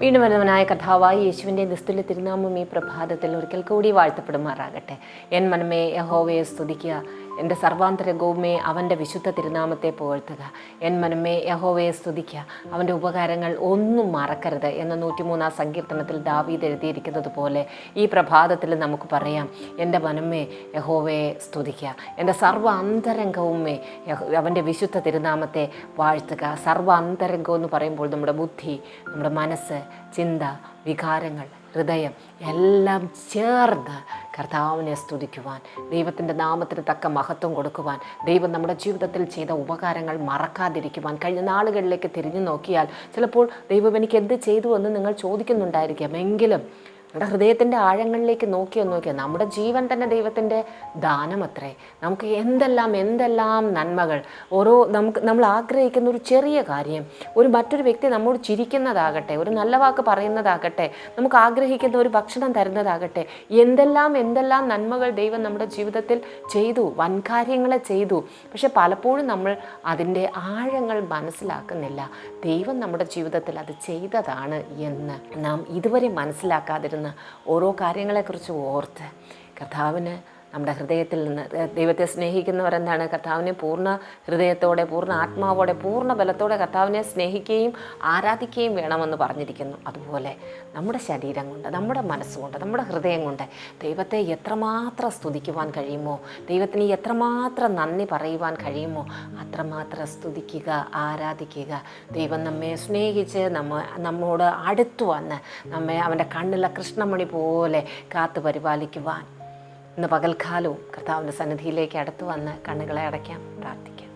വീണ്ടും വരുന്നവനായ കഥാവായി യേശുവിന്റെ നിസ്തുല്യ തിരുനാമം ഈ പ്രഭാതത്തിൽ ഒരിക്കൽ കൂടി വാഴ്ത്തപ്പെടുമാറാകട്ടെ. എൻ മനമേ യഹോവയെ സ്തുതിക്കുക. എന്റെ സർവാന്തരംഗവുമേ അവന്റെ വിശുദ്ധ തിരുനാമത്തെ പുകഴ്ത്തുക. എൻ മനമേ യഹോവയെ സ്തുതിക്കുക അവന്റെ ഉപകാരങ്ങൾ ഒന്നും മറക്കരുത് എന്ന നൂറ്റിമൂന്നാം സങ്കീർത്തനത്തിൽ ദാവീദ് എഴുതിയിരിക്കുന്നത് പോലെ ഈ പ്രഭാതത്തിൽ നമുക്ക് പറയാം എന്റെ മനമേ യഹോവയെ സ്തുതിക്കുക എന്റെ യഹോ- അവന്റെ വിശുദ്ധ തിരുനാമത്തെ വാഴ്ത്തുക. സർവ അന്തരംഗം എന്ന് പറയുമ്പോൾ നമ്മുടെ ബുദ്ധി നമ്മുടെ മനസ്സ് ചിന്ത വികാരങ്ങൾ ഹൃദയം എല്ലാം ചേർന്ന് കർത്താവിനെ സ്തുതിക്കുവാൻ ദൈവത്തിന്റെ നാമത്തിന് തക്ക മഹത്വം കൊടുക്കുവാൻ ദൈവം നമ്മുടെ ജീവിതത്തിൽ ചെയ്ത ഉപകാരങ്ങൾ മറക്കാതിരിക്കുവാൻ കഴിഞ്ഞ നാളുകളിലേക്ക് തിരിഞ്ഞു നോക്കിയാൽ ചിലപ്പോൾ ദൈവം എനിക്ക് എന്ത് ചെയ്തു എന്ന് നിങ്ങൾ ചോദിക്കുന്നുണ്ടായിരിക്കാം. എങ്കിലും നമ്മുടെ ഹൃദയത്തിന്റെ ആഴങ്ങളിലേക്ക് നോക്കിയോ നോക്കിയോ നമ്മുടെ ജീവൻ തന്നെ ദൈവത്തിന്റെ ദാനമത്രേ. നമുക്ക് എന്തെല്ലാം എന്തെല്ലാം നന്മകൾ ഓരോ നമുക്ക് നമ്മൾ ആഗ്രഹിക്കുന്ന ഒരു ചെറിയ കാര്യം ഒരു മറ്റൊരു വ്യക്തി നമ്മോട് ചിരിക്കുന്നതാകട്ടെ ഒരു നല്ല വാക്ക് പറയുന്നതാകട്ടെ നമുക്ക് ആഗ്രഹിക്കുന്ന ഒരു ഭക്ഷണം തരുന്നതാകട്ടെ എന്തെല്ലാം എന്തെല്ലാം നന്മകൾ ദൈവം നമ്മുടെ ജീവിതത്തിൽ ചെയ്തു വൻകാര്യങ്ങളെ ചെയ്തു. പക്ഷെ പലപ്പോഴും നമ്മൾ അതിന്റെ ആഴങ്ങൾ മനസ്സിലാക്കുന്നില്ല. ദൈവം നമ്മുടെ ജീവിതത്തിൽ അത് ചെയ്തതാണ് എന്ന് നാം ഇതുവരെ മനസ്സിലാക്കാതിരുന്ന ഓരോ കാര്യങ്ങളെക്കുറിച്ച് ഓർത്ത് കർത്താവിന് നമ്മുടെ ഹൃദയത്തിൽ നിന്ന് ദൈവത്തെ സ്നേഹിക്കുന്നവരെന്താണ് കർത്താവിനെ പൂർണ ഹൃദയത്തോടെ പൂർണ ആത്മാവോടെ പൂർണ ബലത്തോടെ കർത്താവിനെ സ്നേഹിക്കുകയും ആരാധിക്കുകയും വേണമെന്ന് പറഞ്ഞിരിക്കുന്നു. അതുപോലെ നമ്മുടെ ശരീരം കൊണ്ട് നമ്മുടെ മനസ്സുകൊണ്ട് നമ്മുടെ ഹൃദയം കൊണ്ട് ദൈവത്തെ എത്രമാത്രം സ്തുതിക്കുവാൻ കഴിയുമോ ദൈവത്തിന് എത്രമാത്രം നന്ദി പറയുവാൻ കഴിയുമോ അത്രമാത്രം സ്തുതിക്കുക ആരാധിക്കുക. ദൈവം നമ്മെ സ്നേഹിച്ച് നമ്മ നമ്മോട് അടുത്തു വന്ന് നമ്മെ അവന്റെ കണ്ണിലെ കൃഷ്ണമണി പോലെ കാത്തു പരിപാലിക്കുവാൻ ഇന്ന് പകൽക്കാലവും കർത്താവിന്റെ സന്നിധിയിലേക്ക് അടുത്തു വന്ന് കണ്ണുകളെ അടയ്ക്കാം പ്രാർത്ഥിക്കാം.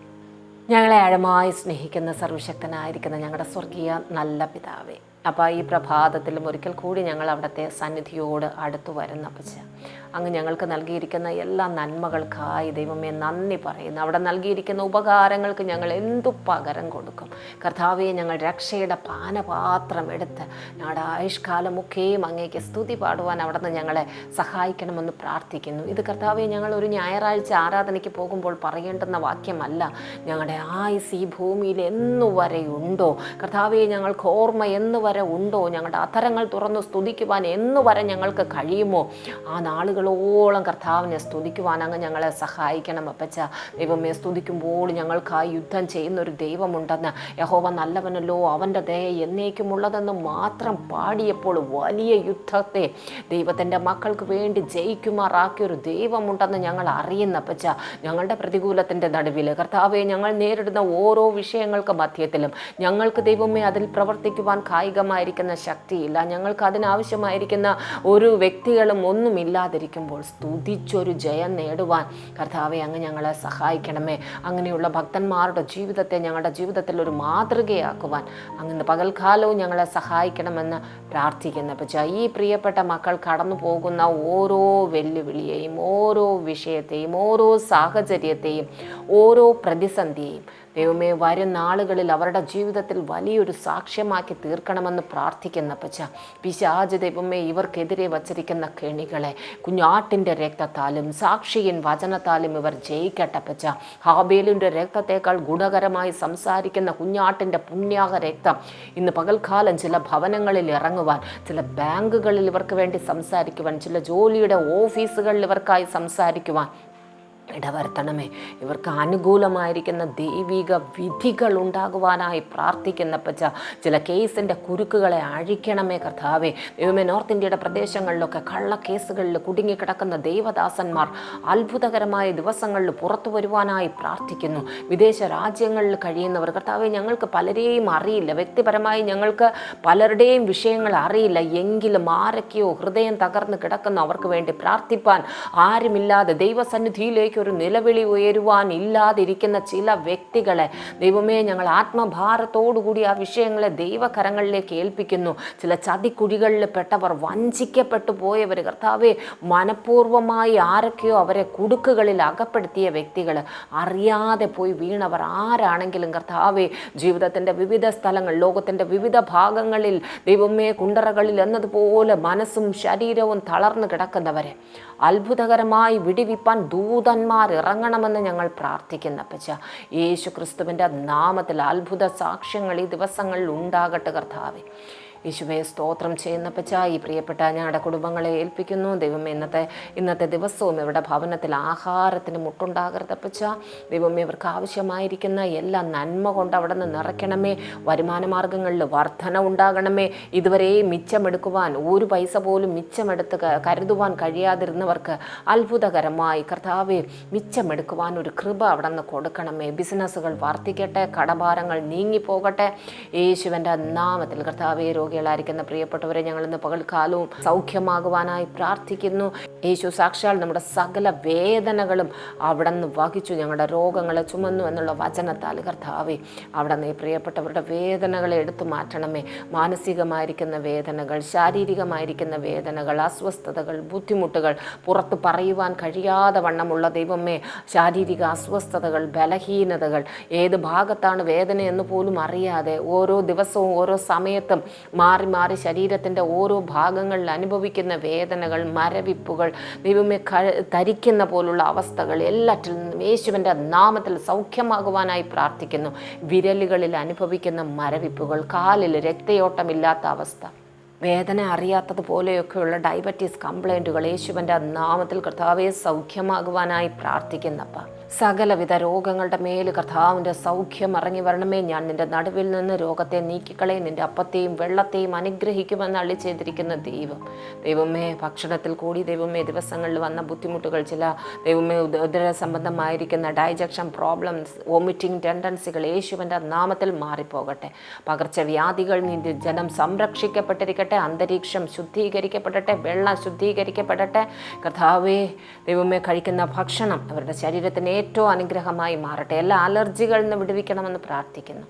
ഞങ്ങളെ ആഴമായി സ്നേഹിക്കുന്ന സർവശക്തനായിരിക്കുന്ന ഞങ്ങളുടെ സ്വർഗീയ നല്ല പിതാവേ അപ്പോൾ ഈ പ്രഭാതത്തിലും ഒരിക്കൽ കൂടി ഞങ്ങൾ അവിടുത്തെ സന്നിധിയോട് അടുത്തു വരുന്ന പച്ച അങ്ങ് ഞങ്ങൾക്ക് നൽകിയിരിക്കുന്ന എല്ലാ നന്മകൾക്കായി ദൈവമേ നന്ദി പറയുന്നു. അവിടെ നൽകിയിരിക്കുന്ന ഉപകാരങ്ങൾക്ക് ഞങ്ങൾ എന്തു പകരം കൊടുക്കും? കർത്താവെ ഞങ്ങൾ രക്ഷയുടെ പാനപാത്രം എടുത്ത് ഞങ്ങളുടെ ആയുഷ്കാലമൊക്കെയും അങ്ങേക്ക് സ്തുതി പാടുവാൻ അവിടെ നിന്ന് ഞങ്ങളെ സഹായിക്കണമെന്ന് പ്രാർത്ഥിക്കുന്നു. ഇത് കർത്താവെ ഞങ്ങൾ ഒരു ഞായറാഴ്ച ആരാധനയ്ക്ക് പോകുമ്പോൾ പറയേണ്ടുന്ന വാക്യമല്ല. ഞങ്ങളുടെ ആയുസ് ഈ ഭൂമിയിൽ എന്നു ഉണ്ടോ? കർത്താവെ ഞങ്ങൾക്ക് ഓർമ്മ എന്നു വരെ ഉണ്ടോ? ഞങ്ങളുടെ അധരങ്ങൾ തുറന്ന് സ്തുതിക്കുവാൻ എന്നു വരെ ഞങ്ങൾക്ക് കഴിയുമോ? ആ നാളുകളോളം കർത്താവിനെ സ്തുതിക്കുവാൻ അങ്ങ് ഞങ്ങളെ സഹായിക്കണം. അപ്പച്ച ദൈവമേ സ്തുതിക്കുമ്പോൾ ഞങ്ങൾക്കായി യുദ്ധം ചെയ്യുന്ന ഒരു ദൈവമുണ്ടെന്ന് യഹോവ നല്ലവനല്ലോ. അവന്റെ ദയ എന്നേക്കുമുള്ളതെന്ന് മാത്രം പാടിയപ്പോൾ വലിയ യുദ്ധത്തെ ദൈവത്തിന്റെ മക്കൾക്ക് വേണ്ടി ജയിക്കുമാറാക്കിയ ഒരു ദൈവമുണ്ടെന്ന് ഞങ്ങൾ അറിയുന്ന. അപ്പച്ച ഞങ്ങളുടെ പ്രതികൂലത്തിന്റെ നടുവിൽ കർത്താവെ ഞങ്ങൾ നേരിടുന്ന ഓരോ വിഷയങ്ങൾക്ക് മധ്യത്തിലും ഞങ്ങൾക്ക് ദൈവമേ അതിൽ പ്രവർത്തിക്കുവാൻ കായികമായിരിക്കുന്ന ശക്തിയില്ല. ഞങ്ങൾക്ക് അതിനാവശ്യമായിരിക്കുന്ന ഒരു വ്യക്തികളും ഒന്നുമില്ലാതിരിക്കുമ്പോൾ സ്തുതിച്ചൊരു ജയം നേടുവാൻ കർത്താവെ അങ്ങ് ഞങ്ങളെ സഹായിക്കണമേ. അങ്ങനെയുള്ള ഭക്തന്മാരുടെ ജീവിതത്തെ ഞങ്ങളുടെ ജീവിതത്തിൽ ഒരു മാതൃകയാക്കുവാൻ അങ്ങനെ പകൽക്കാലവും ഞങ്ങളെ സഹായിക്കണമെന്ന് പ്രാർത്ഥിക്കുന്ന. പച്ച ഈ പ്രിയപ്പെട്ട മക്കൾ കടന്നു പോകുന്ന ഓരോ വെല്ലുവിളിയെയും ഓരോ വിഷയത്തെയും ഓരോ സാഹചര്യത്തെയും ഓരോ പ്രതിസന്ധിയെയും ദൈവമേ വരും നാളുകളിൽ അവരുടെ ജീവിതത്തിൽ വലിയൊരു സാക്ഷ്യമാക്കി തീർക്കണമെന്ന് പ്രാർത്ഥിക്കുന്ന പച്ച പിശാജ് ദൈവമേ ഇവർക്കെതിരെ വച്ചിരിക്കുന്ന കെണികളെ കുഞ്ഞാട്ടിന്റെ രക്തത്താലും സാക്ഷിയൻ വചനത്താലും ഇവർ ജയിക്കട്ടെ പച്ച ഹാബേലിന്റെ രക്തത്തേക്കാൾ ഗുണകരമായി സംസാരിക്കുന്ന കുഞ്ഞാട്ടിന്റെ പുണ്യാഹ രക്തം ഇന്ന് പകൽക്കാലം ചില ഭവനങ്ങളിൽ ഇറങ്ങുവാൻ ചില ബാങ്കുകളിൽ ഇവർക്ക് വേണ്ടി സംസാരിക്കുവാൻ ചില ജോലിയുടെ ഓഫീസുകളിൽ ഇവർക്കായി സംസാരിക്കുവാൻ ഇടവരുത്തണമേ. ഇവർക്ക് അനുകൂലമായിരിക്കുന്ന ദൈവിക വിധികൾ ഉണ്ടാകുവാനായി പ്രാർത്ഥിക്കുന്ന പച്ച ചില കേസിന്റെ കുരുക്കുകളെ അഴിക്കണമേ കർത്താവേ. ദൈവമേ നോർത്ത് ഇന്ത്യയുടെ പ്രദേശങ്ങളിലൊക്കെ കള്ള കേസുകളിൽ കുടുങ്ങിക്കിടക്കുന്ന ദൈവദാസന്മാർ അത്ഭുതകരമായ ദിവസങ്ങളിൽ പുറത്തു വരുവാനായി പ്രാർത്ഥിക്കുന്നു. വിദേശ രാജ്യങ്ങളിൽ കഴിയുന്നവർ കർത്താവെ ഞങ്ങൾക്ക് പലരെയും അറിയില്ല. വ്യക്തിപരമായി ഞങ്ങൾക്ക് പലരുടെയും വിഷയങ്ങൾ അറിയില്ല. എങ്കിലും ആരൊക്കെയോ ഹൃദയം തകർന്ന് കിടക്കുന്ന. അവർക്ക് വേണ്ടി പ്രാർത്ഥിപ്പാൻ ആരുമില്ലാതെ ദൈവസന്നിധിയിലേക്ക് ഒരു നിലവിളി ഉയരുവാൻ ഇല്ലാതിരിക്കുന്ന ചില വ്യക്തികളെ ദൈവമേ ഞങ്ങൾ ആത്മഭാരത്തോടുകൂടി ആ വിഷയങ്ങളെ ദൈവകരങ്ങളിലേക്ക് ഏൽപ്പിക്കുന്നു. ചില ചതിക്കുഴികളിൽ പെട്ടവർ വഞ്ചിക്കപ്പെട്ടു പോയവർ കർത്താവെ മനഃപൂർവമായി ആരൊക്കെയോ അവരെ കുടുക്കുകളിൽ അകപ്പെടുത്തിയ വ്യക്തികൾ അറിയാതെ പോയി വീണവർ ആരാണെങ്കിലും കർത്താവെ ജീവിതത്തിന്റെ വിവിധ സ്ഥലങ്ങൾ ലോകത്തിന്റെ വിവിധ ഭാഗങ്ങളിൽ ദൈവമേ കുണ്ടറകളിൽ എന്നതുപോലെ മനസ്സും ശരീരവും തളർന്നു കിടക്കുന്നവരെ. അത്ഭുതകരമായി വിടിവിപ്പാൻ ദൂതന്മാർ ഇറങ്ങണമെന്ന് ഞങ്ങൾ പ്രാർത്ഥിക്കുന്ന പച്ച യേശു ക്രിസ്തുവിന്റെ നാമത്തിൽ അത്ഭുത സാക്ഷ്യങ്ങൾ ഈ ദിവസങ്ങളിൽ ഉണ്ടാകട്ടെ കർത്താവെ. യേശുവെ സ്തോത്രം ചെയ്യുന്ന ഈ പ്രിയപ്പെട്ട ഞങ്ങളുടെ കുടുംബങ്ങളെ ഏൽപ്പിക്കുന്നു. ദൈവം ഇന്നത്തെ ഇന്നത്തെ ദിവസവും ഇവരുടെ ഭവനത്തിൽ ആഹാരത്തിന് മുട്ടുണ്ടാകരുതപ്പച്ച ദൈവം ഇവർക്ക് ആവശ്യമായിരിക്കുന്ന എല്ലാ നന്മ കൊണ്ട് അവിടെ നിന്ന് നിറയ്ക്കണമേ. വരുമാന മാർഗങ്ങളിൽ വർധന ഉണ്ടാകണമേ. ഇതുവരെ മിച്ചമെടുക്കുവാൻ ഒരു പൈസ പോലും മിച്ചമെടുത്ത് കരുതുവാൻ കഴിയാതിരുന്നവർക്ക് അത്ഭുതകരമായി കർത്താവെ മിച്ചമെടുക്കുവാൻ ഒരു കൃപ അവിടെ നിന്ന് കൊടുക്കണമേ. ബിസിനസ്സുകൾ വർദ്ധിക്കട്ടെ കടഭാരങ്ങൾ നീങ്ങിപ്പോകട്ടെ. യേശുവിന്റെ നാമത്തിൽ കർത്താവെ രോഗികളായിരിക്കുന്ന പ്രിയപ്പെട്ടവരെ ഞങ്ങൾ ഇന്ന് പകൽക്കാലവും സൗഖ്യമാകുവാനായി പ്രാർത്ഥിക്കുന്നു. യേശു സാക്ഷാൽ നമ്മുടെ സകല വേദനകളും അവിടെ നിന്ന് വഹിച്ചു. ഞങ്ങളുടെ രോഗങ്ങളെ ചുമന്നു എന്നുള്ള വചനത്താൽ കർത്താവേ അവിടെ നിന്ന് പ്രിയപ്പെട്ടവരുടെ വേദനകളെ എടുത്തു മാറ്റണമേ. മാനസികമായിരിക്കുന്ന വേദനകൾ ശാരീരികമായിരിക്കുന്ന വേദനകൾ അസ്വസ്ഥതകൾ ബുദ്ധിമുട്ടുകൾ പുറത്ത് പറയുവാൻ കഴിയാതെ വണ്ണമുള്ള ദൈവമേ ശാരീരിക അസ്വസ്ഥതകൾ ബലഹീനതകൾ ഏത് ഭാഗത്താണ് വേദന എന്ന് പോലും അറിയാതെ ഓരോ ദിവസവും ഓരോ സമയത്തും മാറി മാറി ശരീരത്തിന്റെ ഓരോ ഭാഗങ്ങളിൽ അനുഭവിക്കുന്ന വേദനകൾ മരവിപ്പുകൾ ദൈവമേ ധരിക്കുന്ന പോലുള്ള അവസ്ഥകൾ എല്ലാറ്റിൽ നിന്നും യേശുവിന്റെ നാമത്തിൽ സൗഖ്യമാകുവാനായി പ്രാർത്ഥിക്കുന്നു. വിരലുകളിൽ അനുഭവിക്കുന്ന മരവിപ്പുകൾ കാലിൽ രക്തയോട്ടമില്ലാത്ത അവസ്ഥ വേദന അറിയാത്തതുപോലെയൊക്കെയുള്ള ഡയബറ്റീസ് കംപ്ലൈന്റുകൾ യേശുവിന്റെ നാമത്തിൽ കർത്താവെ സൗഖ്യമാകുവാനായി പ്രാർത്ഥിക്കുന്നപ്പ. സകലവിധ രോഗങ്ങളുടെ മേൽ കർത്താവിന്റെ സൗഖ്യം ഇറങ്ങി വരണമേ. ഞാൻ നിന്റെ നടുവിൽ നിന്ന് രോഗത്തെ നീക്കിക്കളെ നിന്റെ അപ്പത്തെയും വെള്ളത്തെയും അനുഗ്രഹിക്കുമെന്ന് അള്ളി ചെയ്തിരിക്കുന്ന ദൈവം. ദൈവമേ ഭക്ഷണത്തിൽ കൂടി ദൈവമേ ദിവസങ്ങളിൽ വന്ന ബുദ്ധിമുട്ടുകൾ ചില ദൈവമേ ഉദര സംബന്ധമായിരിക്കുന്ന ഡൈജക്ഷൻ പ്രോബ്ലംസ് വോമിറ്റിംഗ് ടെൻഡൻസികൾ യേശുവിന്റെ നാമത്തിൽ മാറിപ്പോകട്ടെ. പകർച്ചവ്യാധികൾ നിന്റെ ജനം സംരക്ഷിക്കപ്പെട്ടിരിക്കട്ടെ. അന്തരീക്ഷം ശുദ്ധീകരിക്കപ്പെടട്ടെ. വെള്ളം ശുദ്ധീകരിക്കപ്പെടട്ടെ. കർത്താവേ ദൈവമേ കഴിക്കുന്ന ഭക്ഷണം അവരുടെ ശരീരത്തിന് ഏറ്റവും അനുഗ്രഹമായി മാറട്ടെ. എല്ലാ അലർജികളിൽ നിന്ന് വിടുവിക്കണമെന്ന് പ്രാർത്ഥിക്കുന്നു.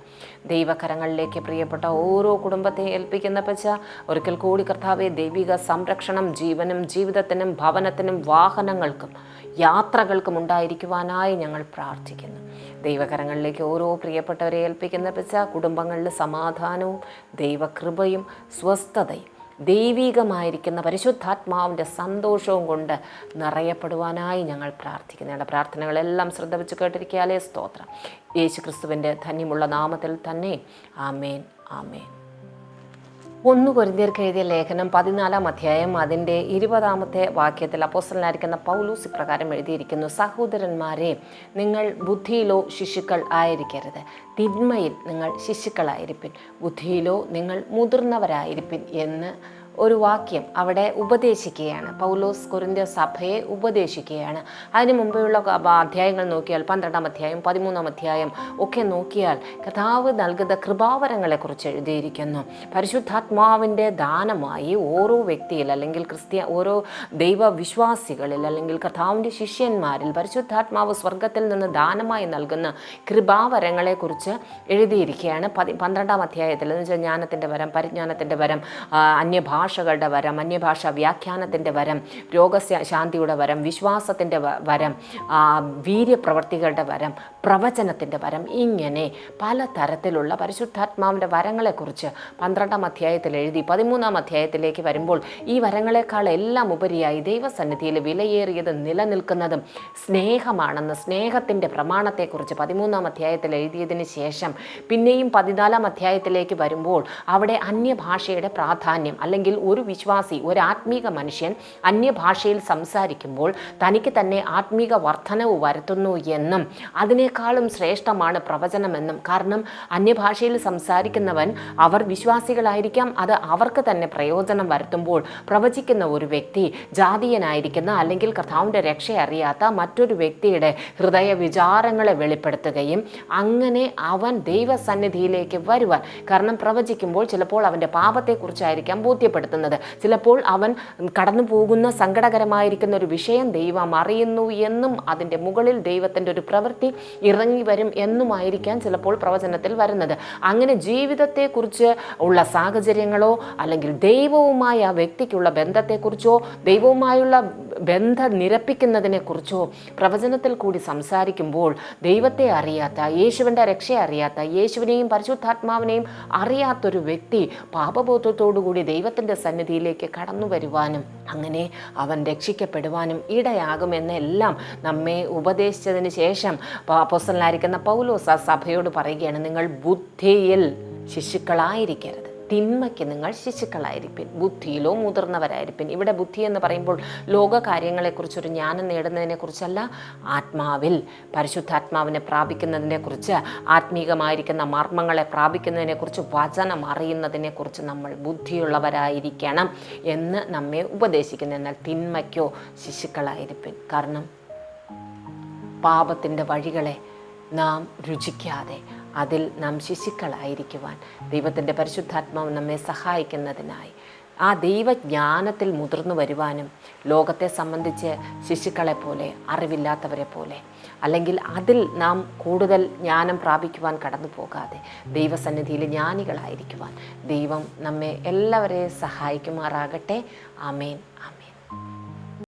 ദൈവകരങ്ങളിലേക്ക് പ്രിയപ്പെട്ട ഓരോ കുടുംബത്തെ ഏൽപ്പിക്കുന്ന പച്ച ഒരിക്കൽ കൂടി കർത്താവെ ദൈവിക സംരക്ഷണം ജീവനും ജീവിതത്തിനും ഭവനത്തിനും വാഹനങ്ങൾക്കും യാത്രകൾക്കും ഉണ്ടായിരിക്കുവാനായി ഞങ്ങൾ പ്രാർത്ഥിക്കുന്നു. ദൈവകരങ്ങളിലേക്ക് ഓരോ പ്രിയപ്പെട്ടവരെ ഏൽപ്പിക്കുന്ന പച്ച കുടുംബങ്ങളിൽ സമാധാനവും ദൈവകൃപയും സ്വസ്ഥതയും ദൈവികമായിരിക്കുന്ന പരിശുദ്ധാത്മാവിന്റെ സന്തോഷവും കൊണ്ട് നിറയപ്പെടുവാനായി ഞങ്ങൾ പ്രാർത്ഥിക്കുന്നു ഞങ്ങളുടെ പ്രാർത്ഥനകളെല്ലാം ശ്രദ്ധ വെച്ച് കേട്ടിരിക്കാലേ സ്തോത്രം. യേശു ക്രിസ്തുവിന്റെ ധന്യമുള്ള നാമത്തിൽ തന്നെ. ആമേൻ ആമേൻ. ഒന്ന് കൊരിന്തിയർക്ക് എഴുതിയ ലേഖനം പതിനാലാം അധ്യായം അതിന്റെ ഇരുപതാമത്തെ വാക്യത്തിൽ അപ്പോസ്റ്റലായിരിക്കുന്ന പൗലൂസ് ഇപ്രകാരം എഴുതിയിരിക്കുന്നു സഹോദരന്മാരെ നിങ്ങൾ ബുദ്ധിയിലോ ശിശുക്കൾ ആയിരിക്കരുത്. തിന്മയിൽ നിങ്ങൾ ശിശുക്കളായിരിപ്പിൻ. ബുദ്ധിയിലോ നിങ്ങൾ മുതിർന്നവരായിരിപ്പിൻ എന്ന് ഒരു വാക്യം അവിടെ ഉപദേശിക്കുകയാണ്. പൗലോസ് കൊരിന്ത്യ സഭയെ ഉപദേശിക്കുകയാണ്. അതിന് മുമ്പെയുള്ള അധ്യായങ്ങൾ നോക്കിയാൽ പന്ത്രണ്ടാം അധ്യായം പതിമൂന്നാം അധ്യായം ഒക്കെ നോക്കിയാൽ കഥാവ് നൽകുന്ന കൃപാവരങ്ങളെക്കുറിച്ച് എഴുതിയിരിക്കുന്നു. പരിശുദ്ധാത്മാവിന്റെ ദാനമായി ഓരോ വ്യക്തിയിൽ അല്ലെങ്കിൽ ക്രിസ്ത്യ ഓരോ ദൈവവിശ്വാസികളിൽ അല്ലെങ്കിൽ കഥാവിന്റെ ശിഷ്യന്മാരിൽ പരിശുദ്ധാത്മാവ് സ്വർഗത്തിൽ നിന്ന് ദാനമായി നൽകുന്ന കൃപാവരങ്ങളെക്കുറിച്ച് എഴുതിയിരിക്കുകയാണ്. പതി പന്ത്രണ്ടാം അധ്യായത്തിൽ എന്ന് വെച്ചാൽ ജ്ഞാനത്തിന്റെ വരം പരിജ്ഞാനത്തിന്റെ വരം ആ, അന്യഭാഷകളുടെ വരം അന്യഭാഷ വ്യാഖ്യാനത്തിന്റെ വരം രോഗശാന്തിയുടെ വരം വിശ്വാസത്തിന്റെ വരം വീര്യപ്രവർത്തികളുടെ വരം പ്രവചനത്തിന്റെ വരം ഇങ്ങനെ പല തരത്തിലുള്ള പരിശുദ്ധാത്മാവിന്റെ വരങ്ങളെക്കുറിച്ച് പന്ത്രണ്ടാം അധ്യായത്തിൽ എഴുതി പതിമൂന്നാം അധ്യായത്തിലേക്ക് വരുമ്പോൾ ഈ വരങ്ങളെക്കാൾ എല്ലാം ഉപരിയായി ദൈവസന്നിധിയിൽ വിലയേറിയത് നിലനിൽക്കുന്നതും സ്നേഹമാണെന്ന് സ്നേഹത്തിന്റെ പ്രമാണത്തെക്കുറിച്ച് പതിമൂന്നാം അധ്യായത്തിൽ എഴുതിയതിന് ശേഷം പിന്നെയും പതിനാലാം അധ്യായത്തിലേക്ക് വരുമ്പോൾ അവിടെ അന്യഭാഷയുടെ പ്രാധാന്യം അല്ലെങ്കിൽ ഒരു വിശ്വാസി ഒരു ആത്മീക മനുഷ്യൻ അന്യഭാഷയിൽ സംസാരിക്കുമ്പോൾ തനിക്ക് തന്നെ ആത്മീക വർധനവ് വരുത്തുന്നു എന്നും അതിനേക്കാളും ശ്രേഷ്ഠമാണ് പ്രവചനമെന്നും. കാരണം അന്യഭാഷയിൽ സംസാരിക്കുന്നവൻ അവർ വിശ്വാസികളായിരിക്കാം. അത് അവർക്ക് തന്നെ പ്രയോജനം വരുത്തുമ്പോൾ പ്രവചിക്കുന്ന ഒരു വ്യക്തി ജാതീയനായിരിക്കുന്ന അല്ലെങ്കിൽ കർത്താവിന്റെ രക്ഷ അറിയാത്ത മറ്റൊരു വ്യക്തിയുടെ ഹൃദയ വിചാരങ്ങളെ വെളിപ്പെടുത്തുകയും അങ്ങനെ അവൻ ദൈവസന്നിധിയിലേക്ക് വരുവാൻ. കാരണം പ്രവചിക്കുമ്പോൾ ചിലപ്പോൾ അവന്റെ പാപത്തെക്കുറിച്ചായിരിക്കാം ബോധ്യപ്പെടുത്തുന്നത് ചിലപ്പോൾ അവൻ കടന്നു പോകുന്ന സങ്കടകരമായിരിക്കുന്ന ഒരു വിഷയം ദൈവം അറിയുന്നു എന്നും അതിന്റെ മുകളിൽ ദൈവത്തിന്റെ ഒരു പ്രവൃത്തി ഇറങ്ങി വരും എന്നുമായിരിക്കാം ചിലപ്പോൾ പ്രവചനത്തിൽ വരുന്നത്. അങ്ങനെ ജീവിതത്തെക്കുറിച്ച് ഉള്ള സാഹചര്യങ്ങളോ അല്ലെങ്കിൽ ദൈവവുമായ ആ വ്യക്തിക്കുള്ള ബന്ധത്തെക്കുറിച്ചോ ദൈവവുമായുള്ള ബന്ധം നിരപ്പിക്കുന്നതിനെക്കുറിച്ചോ പ്രവചനത്തിൽ കൂടി സംസാരിക്കുമ്പോൾ ദൈവത്തെ അറിയാത്ത യേശുവിന്റെ രക്ഷയെ അറിയാത്ത യേശുവിനെയും പരിശുദ്ധാത്മാവിനെയും അറിയാത്തൊരു വ്യക്തി പാപബോധത്തോടുകൂടി ദൈവത്തിന്റെ സന്നിധിയിലേക്ക് കടന്നു വരുവാനും അങ്ങനെ അവൻ രക്ഷിക്കപ്പെടുവാനും ഇടയാകുമെന്നെല്ലാം നമ്മെ ഉപദേശിച്ചതിന് ശേഷം അപ്പോസ്റ്റലായിരിക്കുന്ന പൗലോസ് സഭയോട് പറയുകയാണ് നിങ്ങൾ ബുദ്ധിയിൽ ശിശുക്കളായിരിക്കരുത്. തിന്മയ്ക്ക് നിങ്ങൾ ശിശുക്കളായിരിക്കും ബുദ്ധിയിലോ മുതിർന്നവരായിരിക്കും ഇവിടെ ബുദ്ധി എന്ന് പറയുമ്പോൾ ലോക കാര്യങ്ങളെക്കുറിച്ചൊരു ജ്ഞാനം നേടുന്നതിനെക്കുറിച്ചല്ല ആത്മാവിൽ പരിശുദ്ധാത്മാവിനെ പ്രാപിക്കുന്നതിനെക്കുറിച്ച് ആത്മീകമായിരിക്കുന്ന മർമ്മങ്ങളെ പ്രാപിക്കുന്നതിനെക്കുറിച്ച് വചനം അറിയുന്നതിനെക്കുറിച്ച് നമ്മൾ ബുദ്ധിയുള്ളവരായിരിക്കണം എന്ന് നമ്മെ ഉപദേശിക്കുന്നു. എന്നാൽ തിന്മയ്ക്കോ ശിശുക്കളായിരിക്കും കാരണം പാപത്തിന്റെ വഴികളെ നാം രുചിക്കാതെ അതിൽ നാം ശിശുക്കളായിരിക്കുവാൻ ദൈവത്തിന്റെ പരിശുദ്ധാത്മാവ് നമ്മെ സഹായിക്കുന്നതിനായി. ആ ദൈവജ്ഞാനത്തിൽ മുതിർന്നു വരുവാനും ലോകത്തെ സംബന്ധിച്ച് ശിശുക്കളെ പോലെ അറിവില്ലാത്തവരെ പോലെ അല്ലെങ്കിൽ അതിൽ നാം കൂടുതൽ ജ്ഞാനം പ്രാപിക്കുവാൻ കടന്നു പോകാതെ ദൈവസന്നിധിയിൽ ജ്ഞാനികളായിരിക്കുവാൻ ദൈവം നമ്മെ എല്ലാവരെയും സഹായിക്കുമാറാകട്ടെ. ആമേൻ ആമേൻ.